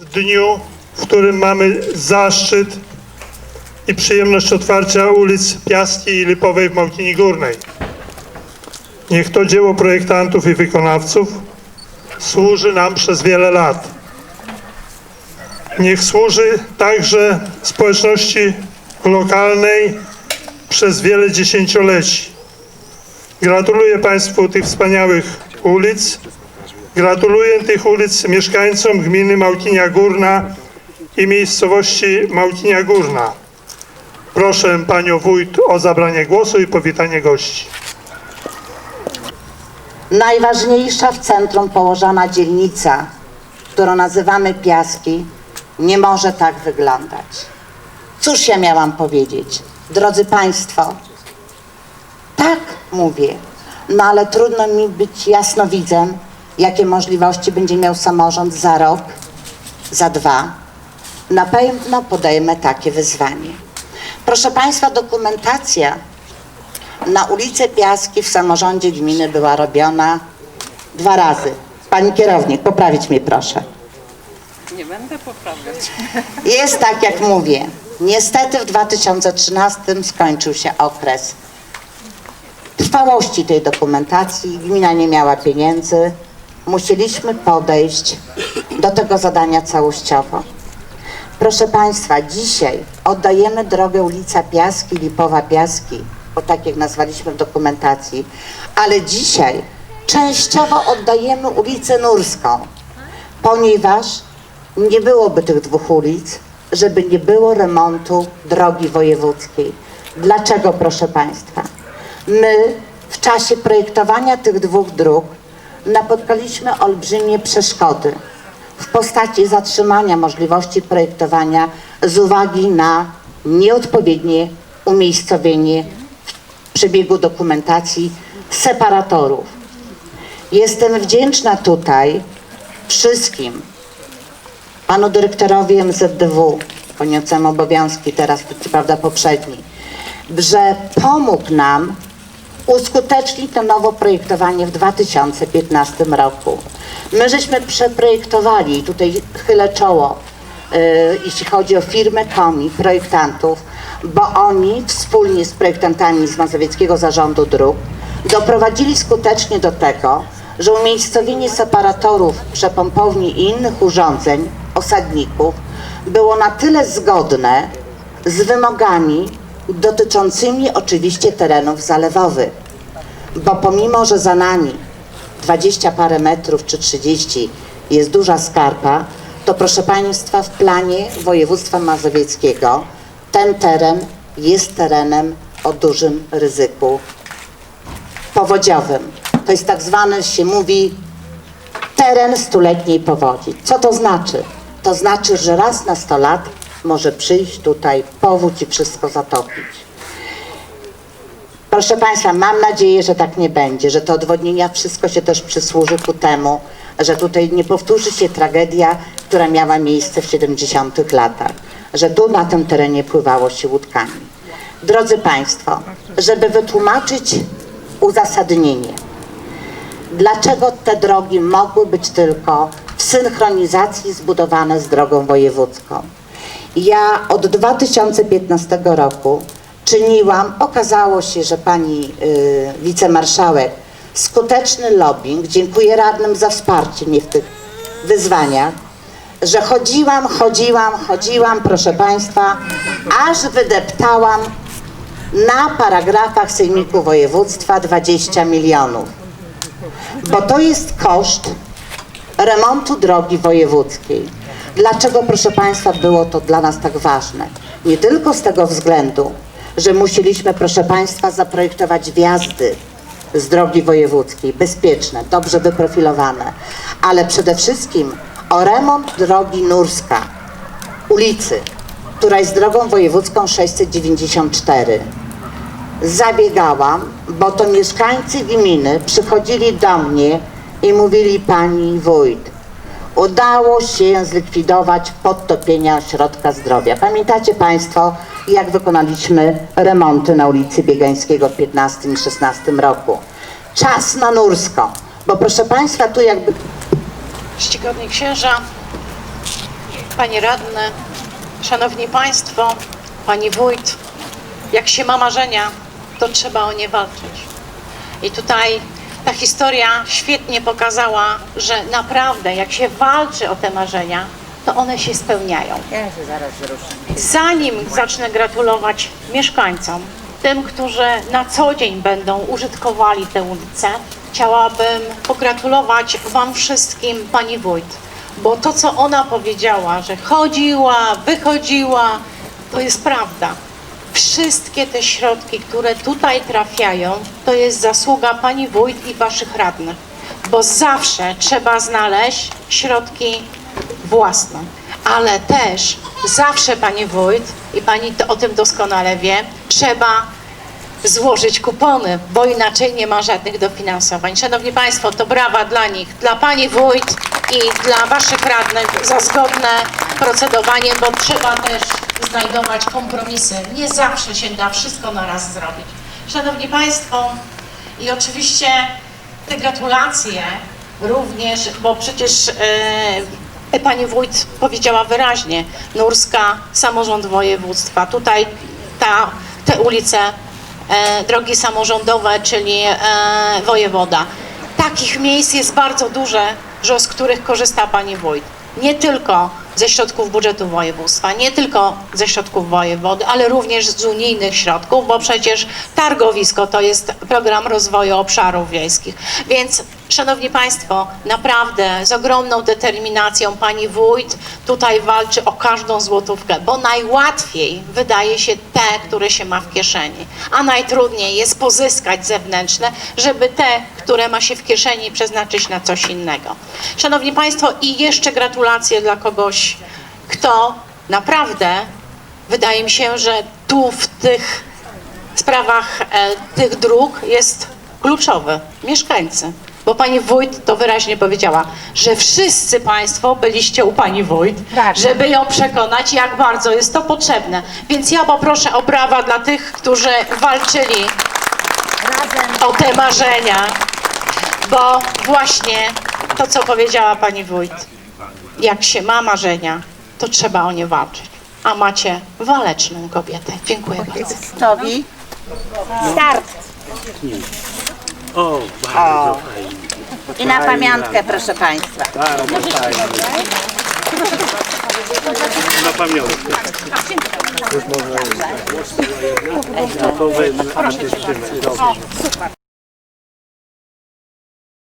w dniu, w którym mamy zaszczyt i przyjemność otwarcia ulic Piaskiej i Lipowej w Małkini Górnej. Niech to dzieło projektantów i wykonawców służy nam przez wiele lat. Niech służy także społeczności lokalnej przez wiele dziesięcioleci. Gratuluję Państwu tych wspaniałych ulic. Gratuluję tych ulic mieszkańcom gminy Małkinia Górna i miejscowości Małkinia Górna. Proszę Panią Wójt o zabranie głosu i powitanie gości. Najważniejsza w centrum położona dzielnica, którą nazywamy Piaski, nie może tak wyglądać. Cóż ja miałam powiedzieć? Drodzy Państwo, tak mówię, no ale trudno mi być jasnowidzem, jakie możliwości będzie miał samorząd za rok, za dwa. Na pewno podejmę takie wyzwanie. Proszę Państwa, dokumentacja na ulicę Piaski w samorządzie gminy była robiona dwa razy. Pani kierownik, poprawić mnie proszę. Nie będę poprawiać. Jest tak, jak mówię. Niestety w 2013 skończył się okres trwałości tej dokumentacji. Gmina nie miała pieniędzy. Musieliśmy podejść do tego zadania całościowo. Proszę Państwa, dzisiaj oddajemy drogę ulica Piaski, Lipowa Piaski, bo tak jak nazwaliśmy w dokumentacji, ale dzisiaj częściowo oddajemy ulicę Nurską, ponieważ nie byłoby tych dwóch ulic, żeby nie było remontu drogi wojewódzkiej. Dlaczego, proszę Państwa? My w czasie projektowania tych dwóch dróg napotkaliśmy olbrzymie przeszkody w postaci zatrzymania możliwości projektowania z uwagi na nieodpowiednie umiejscowienie w przebiegu dokumentacji separatorów. Jestem wdzięczna tutaj wszystkim panu dyrektorowi MZDW, pełniącemu obowiązki teraz, co prawda poprzedni, że pomógł nam uskutecznić to nowe projektowanie w 2015 roku. My żeśmy przeprojektowali, i tutaj chylę czoło, yy, jeśli chodzi o firmę KOMI, projektantów, bo oni wspólnie z projektantami z Mazowieckiego Zarządu Dróg doprowadzili skutecznie do tego, że umiejscowienie separatorów, przepompowni i innych urządzeń, osadników, było na tyle zgodne z wymogami dotyczącymi oczywiście terenów zalewowych. Bo pomimo, że za nami 20 parę metrów czy 30 jest duża skarpa, to proszę Państwa w planie województwa mazowieckiego ten teren jest terenem o dużym ryzyku powodziowym. To jest tak zwany, się mówi, teren stuletniej powodzi. Co to znaczy? To znaczy, że raz na 100 lat może przyjść tutaj powódź i wszystko zatopić. Proszę Państwa, mam nadzieję, że tak nie będzie, że te odwodnienia wszystko się też przysłuży ku temu, że tutaj nie powtórzy się tragedia, która miała miejsce w 70 latach, że tu na tym terenie pływało się łódkami. Drodzy Państwo, żeby wytłumaczyć uzasadnienie, dlaczego te drogi mogły być tylko w synchronizacji zbudowane z drogą wojewódzką. Ja od 2015 roku czyniłam, okazało się, że pani y, wicemarszałek skuteczny lobbying, dziękuję radnym za wsparcie mnie w tych wyzwaniach, że chodziłam, chodziłam, chodziłam, proszę Państwa, aż wydeptałam na paragrafach Sejmiku Województwa 20 milionów bo to jest koszt remontu drogi wojewódzkiej. Dlaczego, proszę Państwa, było to dla nas tak ważne? Nie tylko z tego względu, że musieliśmy, proszę Państwa, zaprojektować wjazdy z drogi wojewódzkiej, bezpieczne, dobrze wyprofilowane, ale przede wszystkim o remont drogi Nurska, ulicy, która jest drogą wojewódzką 694 zabiegałam, bo to mieszkańcy gminy przychodzili do mnie i mówili pani wójt, udało się zlikwidować podtopienia ośrodka zdrowia. Pamiętacie Państwo, jak wykonaliśmy remonty na ulicy Biegańskiego w 15 i 16 roku? Czas na Nurską, bo proszę Państwa, tu jakby Czcigodni księża, Panie radny, szanowni państwo, pani wójt, jak się ma marzenia, to trzeba o nie walczyć. I tutaj ta historia świetnie pokazała, że naprawdę jak się walczy o te marzenia, to one się spełniają. Ja się zaraz. Zanim zacznę gratulować mieszkańcom, tym, którzy na co dzień będą użytkowali tę ulicę, chciałabym pogratulować Wam wszystkim, Pani Wójt, bo to, co ona powiedziała, że chodziła, wychodziła, to jest prawda. Wszystkie te środki, które tutaj trafiają, to jest zasługa Pani Wójt i Waszych radnych, bo zawsze trzeba znaleźć środki własne, ale też zawsze Pani Wójt i Pani to, o tym doskonale wie, trzeba złożyć kupony, bo inaczej nie ma żadnych dofinansowań. Szanowni Państwo, to brawa dla nich, dla Pani Wójt i dla Waszych radnych za zgodne procedowanie, bo trzeba też znajdować kompromisy. Nie zawsze się da wszystko na raz zrobić. Szanowni Państwo, i oczywiście te gratulacje również, bo przecież e, Pani Wójt powiedziała wyraźnie, Nurska, samorząd województwa. Tutaj ta, te ulice, e, drogi samorządowe, czyli e, wojewoda. Takich miejsc jest bardzo duże, że z których korzysta Pani Wójt. Nie tylko ze środków budżetu województwa, nie tylko ze środków wojewody, ale również z unijnych środków, bo przecież targowisko to jest program rozwoju obszarów wiejskich. Więc Szanowni Państwo, naprawdę z ogromną determinacją Pani Wójt tutaj walczy o każdą złotówkę, bo najłatwiej wydaje się te, które się ma w kieszeni, a najtrudniej jest pozyskać zewnętrzne, żeby te, które ma się w kieszeni przeznaczyć na coś innego. Szanowni Państwo, i jeszcze gratulacje dla kogoś, kto naprawdę, wydaje mi się, że tu w tych sprawach e, tych dróg jest kluczowy. Mieszkańcy. Bo pani wójt to wyraźnie powiedziała, że wszyscy państwo byliście u pani wójt, Tak. żeby ją przekonać, jak bardzo jest to potrzebne. Więc ja poproszę o brawa dla tych, którzy walczyli o te marzenia, bo właśnie to, co powiedziała pani wójt, jak się ma marzenia, to trzeba o nie walczyć. A macie waleczną kobietę. Dziękuję bardzo. Gotowi? Start. O, bardzo fajnie. I na pamiątkę, proszę Państwa. Bardzo fajnie. Na pamiątkę. Już można. Gotowe, a ty trzymaj. Dobrze.